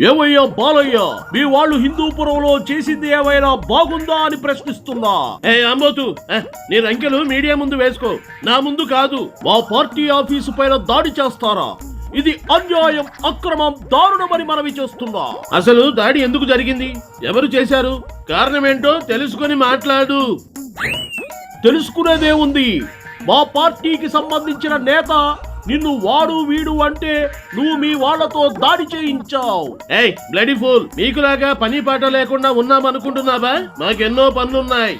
ఏమయ్యా బాలయ్య? మీ వాళ్ళు హిందూపురంలో చేసింది ఏమైనా బాగుందా అని ప్రశ్నిస్తున్నా. ఏ అమ్మోతు ఏ, నీ రంకెలు మీడియా ముందు వేసుకో. నా ముందు కాదు మా పార్టీ ఆఫీసు పైన దాడి చేస్తారా? ఇది అన్యాయం అక్రమం దారుణమని మనవి చేస్తున్నా. అసలు దాడి ఎందుకు జరిగింది? ఎవరు చేశారు? కారణమేంటో తెలుసుకొని మాట్లాడు. తెలుసుకునేదే ఉంది. మా పార్టీకి సంబంధించిన నేత నిన్ను వాడు వీడు అంటే నువ్వు మీ వాళ్ళతో దాడి చేయించావు. ఏయ్ బ్లడీ ఫూల్ మీకులాగా పని పాట లేకుండా ఉన్నామనుకుంటున్నావా? మాకెన్నో పనులున్నాయి.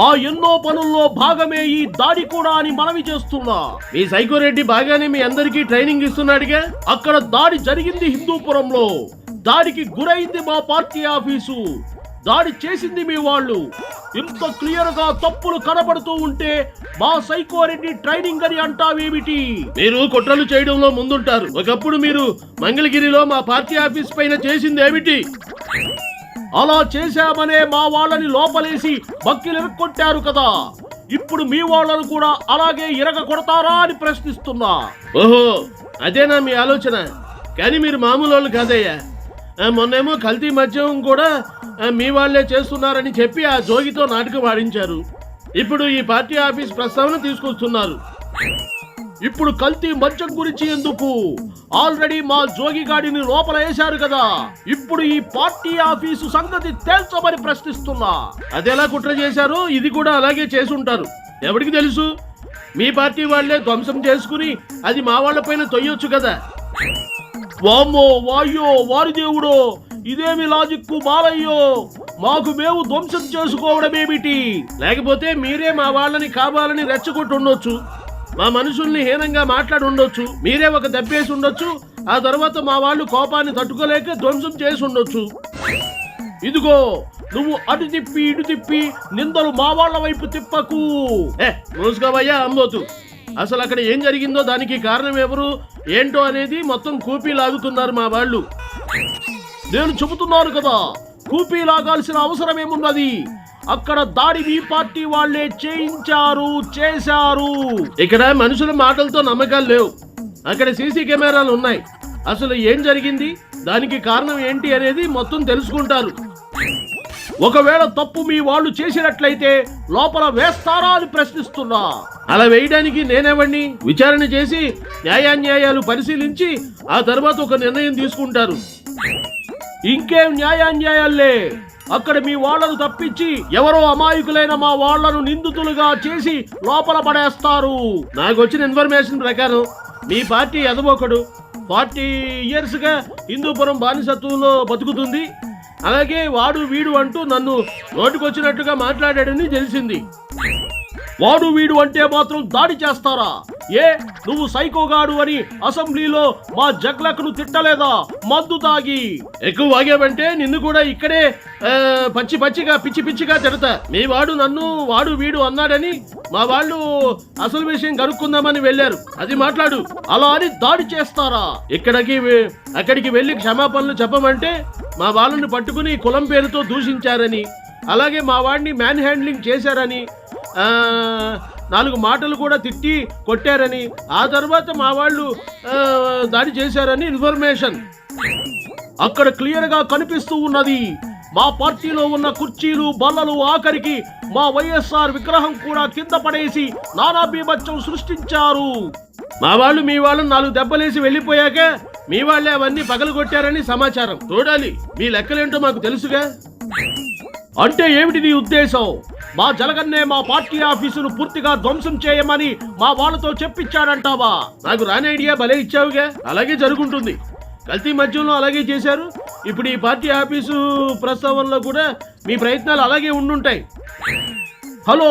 ఆ ఎన్నో పనుల్లో భాగమే ఈ దాడి కూడా అని మనవి చేస్తున్నా. మీ సైకోరెడ్డి బాగానే మీ అందరికీ ట్రైనింగ్ ఇస్తున్నాడుగా? అక్కడ దాడి జరిగింది హిందూపురంలో. దాడికి గురైంది మా పార్టీ ఆఫీసు. దాడి చేసింది మీ వాళ్ళు. ఇంత క్లియర్గా తప్పులు కనబడుతూ ఉంటే మా సైకోరెడ్డి ట్రైనింగ్ అని అంటావేమిటి? మీరు కుట్రలు చేయడంలో ముందుంటారు. ఒకప్పుడు మీరు మంగళగిరిలో మా పార్టీ ఆఫీస్ పైన చేసింది ఏమిటి? అలా చేశామనే మా వాళ్ళని లోపలేసి బక్కిలిరక్కొట్టారు కదా. ఇప్పుడు మీ వాళ్ళను కూడా అలాగే ఇరగ కొడతారా అని ప్రశ్నిస్తున్నా. ఓహో అదేనా మీ ఆలోచన? కానీ మీరు మామూలు వాళ్ళు కాదయ్యా మొన్నేమో కల్తీ మద్యం కూడా మీ వాళ్ళే చేస్తున్నారని చెప్పి ఆ జోగితో నాటకం ఆడించారు. ఇప్పుడు ఈ పార్టీ ఆఫీస్ ప్రస్తావన తీసుకొస్తున్నారు. ఇప్పుడు కల్తీ మంచం గురించి ఎందుకు? ఆల్రెడీ మా జోగిగాడిని లోపల వేశారు కదా. ఇప్పుడు ఈ పార్టీ ఆఫీసు సంగతి తేల్చమని ప్రశ్నిస్తున్నా. అదెలా కుట్ర చేశారో ఇది కూడా అలాగే చేసి ఉంటారు ఎవరికి తెలుసు? మీ పార్టీ వాళ్ళే ధ్వంసం చేసుకుని అది మా వాళ్ళపైన తొయ్యొచ్చు కదా. వామ్మో వాయ్యో వారి దేవుడో! ఇదేమి లాజిక్కు బాలయ్యో మాకు మేము ధ్వంసం చేసుకోవడమేమిటి? లేకపోతే మీరే మా వాళ్ళని కావాలని రెచ్చగొట్టి ఉండొచ్చు మా మనుషుల్ని హీనంగా మాట్లాడి ఉండొచ్చు మీరే ఒక దెబ్బేసి ఉండొచ్చు ఆ తర్వాత మా వాళ్ళు కోపాన్ని తట్టుకోలేక ధ్వంసం చేసి ఉండొచ్చు ఇదిగో నువ్వు అటు తిప్పి ఇటు తిప్పి నిందలు మా వాళ్ళ వైపు తిప్పకు. ఏ అమ్మోతు అసలు అక్కడ ఏం జరిగిందో దానికి కారణం ఎవరు? ఏంటో అనేది మొత్తం కూపీ లాగుతున్నారు మా వాళ్ళు. నేను చెబుతున్నాను కదా కూపీ లాగాల్సిన అవసరం ఏమున్నది అక్కడ దాడి మీ పార్టీ వాళ్ళే చేయించారు చేశారు. ఇక్కడ మనుషుల మాటలతో నమ్మకాలు లేవు. అక్కడ సీసీ కెమెరాలు ఉన్నాయి. అసలు ఏం జరిగింది? దానికి కారణం ఏంటి అనేది మొత్తం తెలుసుకుంటారు. ఒకవేళ తప్పు మీ వాళ్ళు చేసినట్లయితే లోపల వేస్తారా అని ప్రశ్నిస్తున్నా. అలా వేయడానికి నేనేవండి విచారణ చేసి న్యాయాన్యాయాలు పరిశీలించి ఆ తర్వాత ఒక నిర్ణయం తీసుకుంటారు. ఇంకేం న్యాయాన్యాయాలే అక్కడ మీ వాళ్ళను తప్పించి ఎవరో అమాయకులైన మా వాళ్ళను నిందితులుగా చేసి లోపల పడేస్తారు. నాకు వచ్చిన ఇన్ఫర్మేషన్ ప్రకారం మీ పార్టీ ఎదవొకడు ఫార్టీ ఇయర్స్గా హిందూపురం బానిసత్వంలో బతుకుతుంది. అలాగే వాడు వీడు అంటూ నన్ను నోటికొచ్చినట్టుగా మాట్లాడాడని తెలిసింది. వాడు వీడు అంటే మాత్రం దాడి చేస్తారా? ఏ నువ్వు సైకోగాడు అని అసెంబ్లీలో మా జగ్లకును తిట్టలేదా? మందు తాగి. ఎక్కువ వాగావంటే నిన్ను కూడా ఇక్కడే పచ్చి పచ్చిగా పిచ్చి పిచ్చిగా తిడతా. మీ వాడు నన్ను వాడు వీడు అన్నాడని మా వాళ్ళు అసలు విషయం కనుక్కుందామని వెళ్ళారు. అది మాట్లాడు. అలా అని దాడి చేస్తారా? ఇక్కడికి అక్కడికి వెళ్ళి క్షమాపణలు చెప్పమంటే మా వాళ్ళని పట్టుకుని కులం పేరుతో దూషించారని అలాగే మా వాడిని మ్యాన్ హ్యాండ్లింగ్ చేశారని నాలుగు మాటలు కూడా తిట్టి కొట్టారని ఆ తర్వాత మా వాళ్ళు దాడి చేశారని ఇన్ఫర్మేషన్. అక్కడ క్లియర్గా కనిపిస్తూ ఉన్నది మా పార్టీలో ఉన్న కుర్చీలు బల్లలు ఆఖరికి మా వైఎస్ఆర్ విగ్రహం కూడా కింద పడేసి నానా బీభత్సం సృష్టించారు. మా వాళ్ళు మీ వాళ్ళు నాలుగు దెబ్బలేసి వెళ్ళిపోయాక మీ వాళ్ళే అవన్నీ పగలగొట్టారని సమాచారం. చూడాలి మీ లెక్కలేంటో మాకు తెలుసుగా? అంటే ఏమిటి నీ ఉద్దేశం? మా జలగన్నే మా పార్టీ ఆఫీసును పూర్తిగా ధ్వంసం చేయమని మా వాళ్ళతో చెప్పించాడంటావా? నాకు రాని ఐడియా భలే ఇచ్చావుగా. అలాగే జరుగుంటుంది. కల్తీ మధ్యంలో అలాగే చేశారు. ఇప్పుడు ఈ పార్టీ ఆఫీసు ప్రస్తావనలో కూడా మీ ప్రయత్నాలు అలాగే ఉండుంటాయి. హలో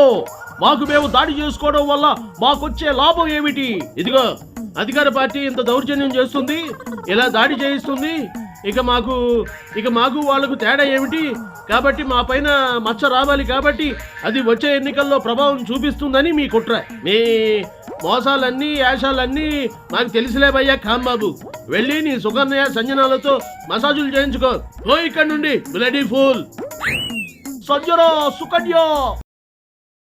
మాకు మేము దాడి చేసుకోవడం వల్ల మాకొచ్చే లాభం ఏమిటి? ఇదిగో అధికార పార్టీ ఇంత దౌర్జన్యం చేస్తుంది. ఇలా దాడి చేయిస్తుంది. ఇక మాకు ఇక మాకు వాళ్ళకు తేడా ఏమిటి? కాబట్టి మా పైన మచ్చ రావాలి కాబట్టి అది వచ్చే ఎన్నికల్లో ప్రభావం చూపిస్తుందని మీ కుట్ర. మీ మోసాలన్నీ యాషాలన్నీ మాకు తెలిసిలేవయ్యా కాంబాబు. వెళ్ళి నీ సుగన్య సంజనాలతో మసాజులు చేయించుకో. ఓ ఇక్కడ నుండి బ్లడీ ఫూల్ సంజన సుకన్యో!